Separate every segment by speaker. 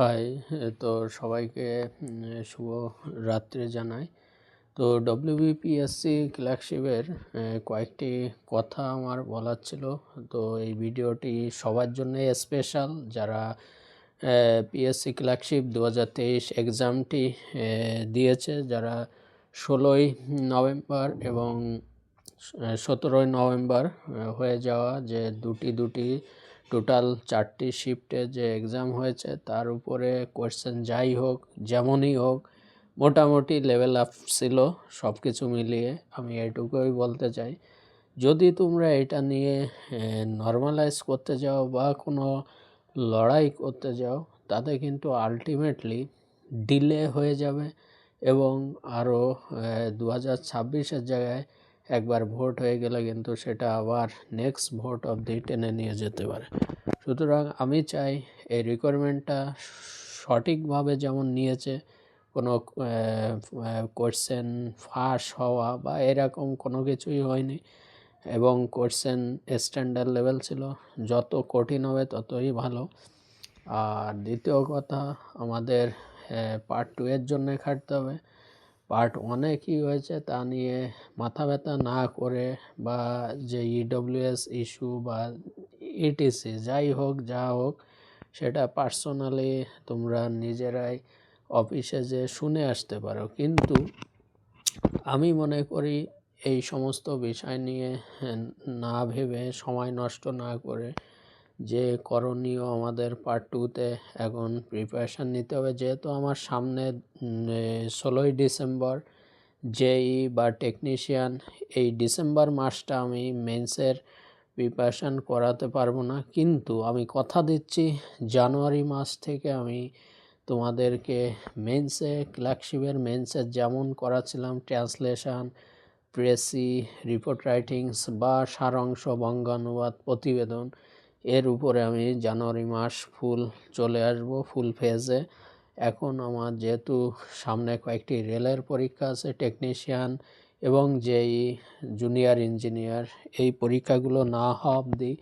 Speaker 1: High তো সবাইকে শুভ রাত্রি জানাই। তো ডব্লিউবিপিএসসি ক্লার্কশিপের কয়েকটি কথা আমার বলার ছিল। তো এই ভিডিওটি সবার জন্য স্পেশাল যারা পিএসসি ক্লার্কশিপ দু হাজার তেইশ এক্সামটি দিয়েছে, যারা ষোলোই নভেম্বর এবং সতেরোই নভেম্বর হয়ে যাওয়া যে দুটি দুটি টোটাল চারটি শিফটে যে এক্সাম হয়েছে, তার উপরে কোয়েশ্চেন যাই হোক, যেমনই হোক, মোটামুটি লেভেল আপ ছিল সব কিছু মিলিয়ে। আমি এটুকুই বলতে চাই, যদি তোমরা এটা নিয়ে নর্মালাইজ করতে যাও বা কোনো লড়াই করতে যাও, তাতে কিন্তু আলটিমেটলি ডিলে হয়ে যাবে এবং আরও দু হাজার ছাব্বিশের জায়গায় একবার ভোট হয়ে গেলে কিন্তু সেটা আবার নেক্সট ভোট অবধি টেনে নিয়ে যেতে পারে। সুতরাং আমি চাই এই রিকোয়ারমেন্টটা সঠিকভাবে যেমন নিয়েছে, কোনো কোয়েশ্চেন ফাঁস হওয়া বা এরকম কোনো কিছুই হয়নি এবং কোয়েশ্চেন স্ট্যান্ডার্ড লেভেল ছিল, যত কঠিন হবে ততই ভালো। আর দ্বিতীয় কথা, আমাদের পার্ট টু এর জন্যে খাটতে হবে। পার্ট ওয়ানে কী হয়েছে তা নিয়ে মাথা ব্যথা না করে বা যে ইডব্লিউএস ইস্যু বা ইটিসি যাই হোক, যা হোক, সেটা পার্সোনালি তোমরা নিজেরাই অফিসে যে শুনে আসতে পারো। কিন্তু আমি মনে করি এই সমস্ত বিষয় নিয়ে না ভেবে সময় নষ্ট না করে যে করণীয় আমাদের পার্ট টুতে এখন প্রিপারেশান নিতে হবে, যেহেতু আমার সামনে ষোলোই ডিসেম্বর জেই বা টেকনিশিয়ান এই ডিসেম্বর মাসটা আমি মেন্সের প্রিপারেশান করাতে পারব না। কিন্তু আমি কথা দিচ্ছি, জানুয়ারি মাস থেকে আমি তোমাদেরকে মেন্সে ক্লার্কশিপের মেন্সের যেমন করাছিলাম ট্রান্সলেশন প্রেসি রিপোর্ট রাইটিংস বা সারাংশ বঙ্গানুবাদ প্রতিবেদন এর উপরে আমি জানুয়ারি মাস ফুল চলে আসব, ফুল ফেজে। এখন আমার যেহেতু সামনে কয়েকটি রেলের পরীক্ষা আছে টেকনিশিয়ান এবং যেই জুনিয়র ইঞ্জিনিয়ার এই পরীক্ষাগুলো না হওয়া অবধি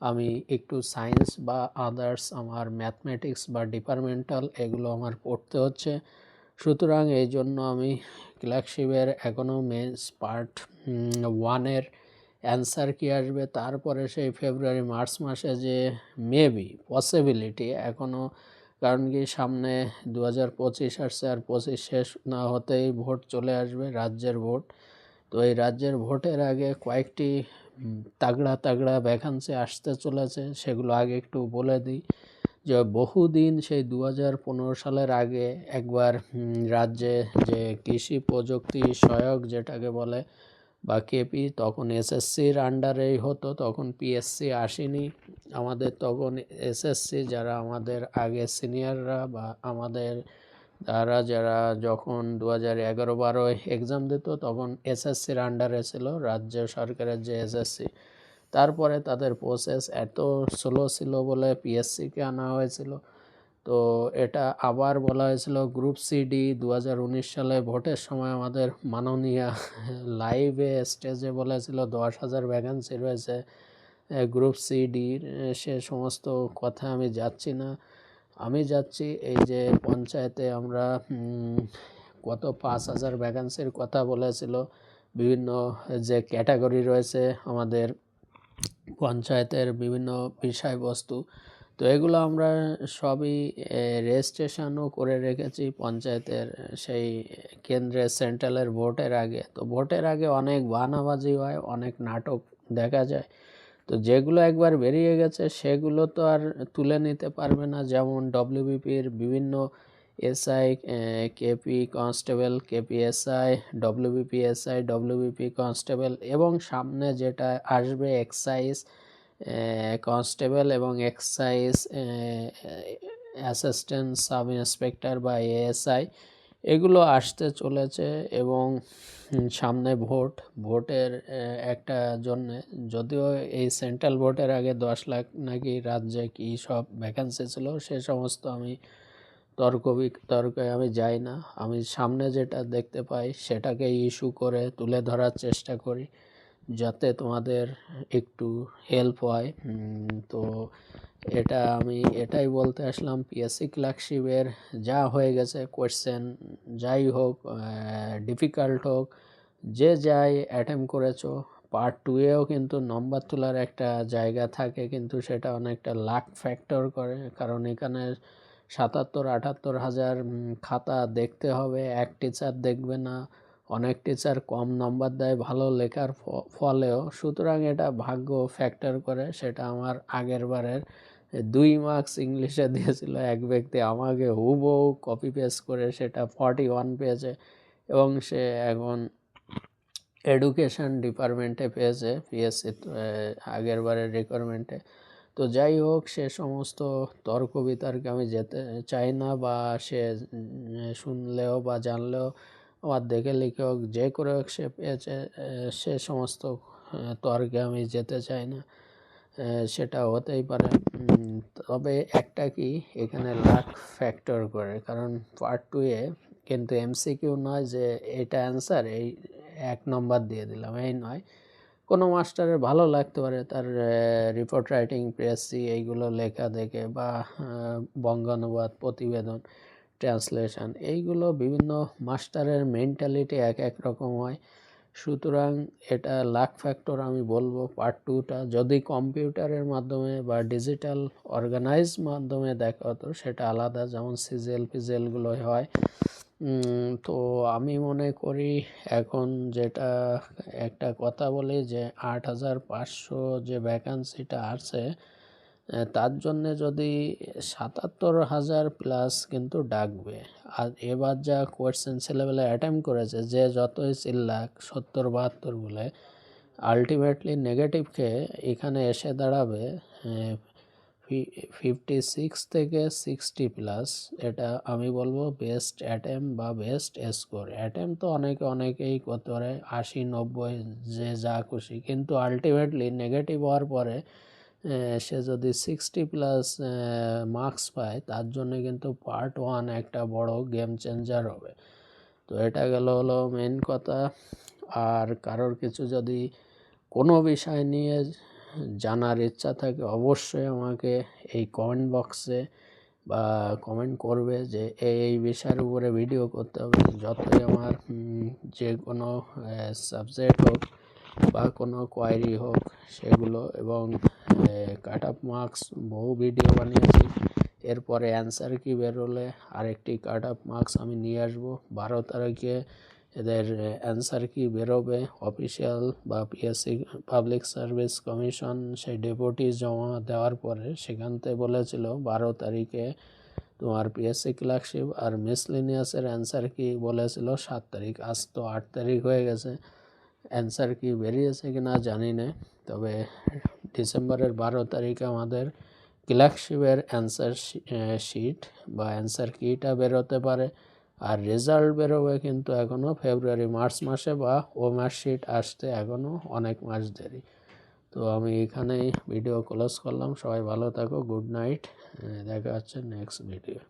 Speaker 1: আমি একটু সায়েন্স বা আদার্স আমার ম্যাথমেটিক্স বা ডিপার্টমেন্টাল এগুলো আমার পড়তে হচ্ছে। সুতরাং এই জন্য আমি ক্লার্কশিপের এখনও মেন্স পার্ট ওয়ানের অ্যান্সার কী আসবে? তারপরে সেই ফেব্রুয়ারি, মার্চ মাসে যে মেবি পসিবিলিটি এখনও কারণ কি সামনে দু হাজার পঁচিশ আসছে আর পঁচিশ শেষ না হতেই ভোট চলে আসবে রাজ্যের ভোট। তো এই রাজ্যের ভোটের আগে কয়েকটি তাগড়া তাগড়া ভ্যাকান্সি আসতে চলেছে, সেগুলো আগে একটু বলে দিই। যে বহুদিন সেই দু হাজার পনেরো সালের আগে একবার রাজ্যে যে কৃষি প্রযুক্তি সহায়ক যেটাকে বলে বা কেপি তখন এসএসসির আন্ডারেই হতো, তখন পিএসসি আসেনি। আমাদের তখন এসএসসি যারা আমাদের আগে সিনিয়ররা বা আমাদের তারা যারা যখন দু হাজার এগারো বারোয় এক্সাম দিত, তখন এসএসসির আন্ডারে ছিল রাজ্য সরকারের যে এসএসসি তারপরে তাদের প্রসেস এত স্লো ছিল বলে পিএসসিকে আনা হয়েছিল। তো এটা আবার বলা হয়েছিল গ্রুপ সিডি দু হাজার উনিশ সালে ভোটের সময় আমাদের মাননীয় লাইভে স্টেজে বলেছিল দশ হাজার ভ্যাকান্সি রয়েছে। গ্রুপ সিডির সে সমস্ত কথা আমি যাচ্ছি না। আমি যাচ্ছি এই যে পঞ্চায়েতে আমরা কত পাঁচ হাজার ভ্যাকান্সির কথা বলেছিল বিভিন্ন যে ক্যাটাগরি রয়েছে আমাদের পঞ্চায়েতের বিভিন্ন বিষয়বস্তু। তো এগুলো আমরা সবই রেজিস্ট্রেশনও করে রেখেছি পঞ্চায়েতের, সেই কেন্দ্রের সেন্ট্রালের ভোটের আগে। তো ভোটের আগে অনেক বানাবাজি হয়, অনেক নাটক দেখা যায়। তো যেগুলো একবার বেরিয়ে গেছে, সেগুলো তো আর তুলে নিতে পারবে না। যেমন ডব্লিউবিপির বিভিন্ন SI KP constable KPSI WBP SI WBP constable এবং সামনে যেটা আসবে এক্সাইজ কনস্টেবল এবং এক্সাইজ অ্যাসিস্ট্যান্ট সাব ইন্সপেক্টর বা এএসআই এগুলো আসতে চলেছে এবং সামনে ভোট, ভোটের একটা জন্যে। যদিও এই সেন্ট্রাল ভোটের আগে দশ লাখ নাকি রাজ্যে কী সব ভ্যাকান্সি ছিল, সে সমস্ত আমি তর্ক বিতর্কে আমি যাই না। আমি সামনে যেটা দেখতে পাই সেটাকে ইস্যু করে তুলে ধরার চেষ্টা করি। যাতে তোমাদের একটু হেল্প হয়। তো এটা আমি এটাই বলতে আসলাম পিএসসি ক্লার্কশিপের যা হয়ে গেছে কোয়েশ্চেন যাই হোক ডিফিকাল্ট হোক, যে যাই অ্যাটেম্প করেছ পার্ট টুয়েও কিন্তু নম্বর তোলার একটা জায়গা থাকে, কিন্তু সেটা অনেকটা লাক ফ্যাক্টর করে, কারণ এখানে সাতাত্তর, আটাত্তর হাজার খাতা দেখতে হবে, এক টিচার দেখবে না অনেক টিচার কম নম্বর দেয়, ভালো লেখার ফলেও। সুতরাং এটা ভাগ্য ফ্যাক্টর করে, সেটা আমার আগের বারের। দুই মার্কস ইংলিশে দিয়েছিল এক ব্যক্তি আমাকে হুবহু কপি পেস্ট করে সেটা ফর্টি ওয়ান পেয়েছে এবং সে এখন এডুকেশন ডিপার্টমেন্টে পেয়েছে পিএসসি আগের বারের রিকোয়ারমেন্টে তো যাই হোক, সে সমস্ত তর্ক বিতর্কে আমি যেতে চাই না বা সে শুনলেও বা জানলেও আমার দেখে লিখে হোক যে করে সে পেয়েছে সে সমস্ত তর্কে আমি যেতে চাই না সেটা হতেই পারে। তবে একটা কি, এখানে লাক ফ্যাক্টর করে, কারণ পার্ট টুয়ে কিন্তু এমসিকিউ নয় যে এটা অ্যান্সার এই এক নম্বর দিয়ে দিলাম, এই নয়। কোনো মাস্টারের ভালো লাগতে পারে, তার রিপোর্ট রাইটিং প্রেসি এইগুলো লেখা দেখে বা বঙ্গানুবাদ, প্রতিবেদন ট্রান্সলেশন। এইগুলো বিভিন্ন মাস্টারের মেন্টালিটি এক এক রকম হয়। সুতরাং এটা লাক ফ্যাক্টর আমি বলব পার্ট টুটা যদি কম্পিউটারের মাধ্যমে বা ডিজিটাল অর্গানাইজ মাধ্যমে দেখা হতো সেটা আলাদা। যেমন সিজেল ফিজেলগুলো হয়। তো আমি মনে করি এখন যেটা একটা কথা বলি যে আট হাজার পাঁচশো যে ভ্যাকান্সিটা আছে তার জন্যে যদি সাতাত্তর হাজার প্লাস কিন্তু ডাকবে। আর এবার যা কোয়েশ্চেন ছেলেবেলা অ্যাটেম্প করেছে, যে যতই চিল্লাক, সত্তর বাহাত্তর বলে আলটিমেটলি নেগেটিভকে এখানে এসে দাঁড়াবে ফিফটি সিক্স থেকে সিক্সটি প্লাস এটা আমি বলব বেস্ট অ্যাটেম বা বেস্ট স্কোর অ্যাটেম তো অনেকে, অনেকেই করতে পারে, আশি, নব্বই, যে যা খুশি। কিন্তু আলটিমেটলি নেগেটিভ হওয়ার পরে সে যদি সিক্সটি প্লাস মার্কস পায়, তার জন্য কিন্তু পার্ট ওয়ান একটা বড় গেম চেঞ্জার হবে। তো এটা গেল হলো মেন কথা। আর কারোর কিছু যদি কোনো বিষয় নিয়ে জানার ইচ্ছা থাকে, অবশ্যই আমাকে এই কমেন্ট বক্সে বা কমেন্ট করবে যে এই বিষয়ের উপরে ভিডিও করতে হবে। যতই আমার যে কোনো সাবজেক্ট হোক বা কোনো কোয়ারি হোক সেগুলো এবং কাট আপ মার্কস, বহু ভিডিও বানিয়েছি। এরপরে অ্যান্সার কি বেরোলে? আরেকটি কাট আপ মার্কস আমি নিয়ে আসব। বারো তারিখে এদের অ্যান্সার কি বেরোবে? অফিসিয়াল বা পিএসসি পাবলিক সার্ভিস কমিশন সেই ডেপুটি জমা দেওয়ার পরে সেখান থেকে বলেছিল, বারো তারিখে তোমার পিএসসি ক্লার্কশিপ আর মিসলিনিয়াসের অ্যান্সার কি? বলেছিল, সাত তারিখ, আজ তো আট তারিখ হয়ে গেছে। অ্যান্সার কি বেরিয়েছে কি না জানি না। তবে ডিসেম্বরের বারো তারিখে আমাদের ক্লার্কশিপের অ্যান্সার শিট বা অ্যান্সার কিটা বেরোতে পারে। আর রেজাল্ট বেরোবে কিন্তু এখনও ফেব্রুয়ারি, মার্চ মাসে বা ও মার্কশিট আসতে এখনও অনেক মাস দেরি। তো আমি এখানেই ভিডিও ক্লোজ করলাম। সবাই ভালো থাকো, গুড নাইট দেখা হচ্ছে নেক্সট ভিডিও